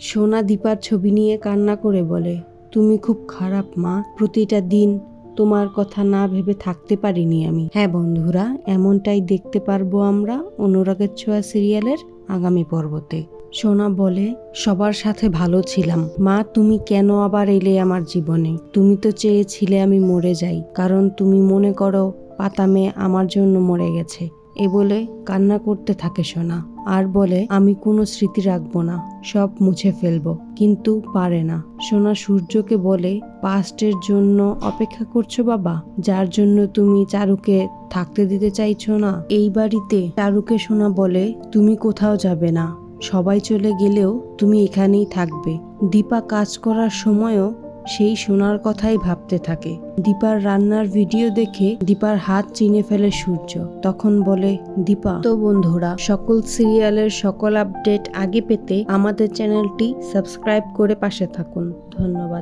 সোনা দীপার ছবি নিয়ে কান্না করে বলে, তুমি খুব খারাপ মা, প্রতিটা দিন তোমার কথা না ভেবে থাকতে পারিনি আমি। হ্যাঁ বন্ধুরা, এমনটাই দেখতে পারব আমরা অনুরাগের ছোঁয়া সিরিয়ালের আগামী পর্বতে। সোনা বলে, সবার সাথে ভালো ছিলাম। মা, তুমি কেন আবার এলে আমার জীবনে? তুমি তো চেয়েছিলে আমি মরে যাই, কারণ তুমি মনে করো পাতা মেয়ে আমার জন্য মরে গেছে। এ বলে কান্না করতে থাকে সোনা। আর বলে, আমি কোনো স্মৃতি রাখব না, সব মুছে ফেলব। কিন্তু পারে না। সোনা সূর্যকে বলে, পাস্টের জন্য অপেক্ষা করছ বাবা? যার জন্য তুমি চারুকে থাকতে দিতে চাইছো না? এই বাড়িতে চারুকে সোনা বলে, তুমি কোথাও যাবে না। সবাই চলে গেলেও তুমি এখানেই থাকবে। দীপা কাজ করার সময়ও সেই সোনার কথাই ভাবতে থাকে। দীপার রান্নার ভিডিও দেখে দীপার হাত চিনে ফেলে সূর্য। তখন বলে, দীপা, তো বন্ধুরা, সকল সিরিয়ালের সকল আপডেট আগে পেতে আমাদের চ্যানেলটি সাবস্ক্রাইব করে পাশে থাকুন। ধন্যবাদ।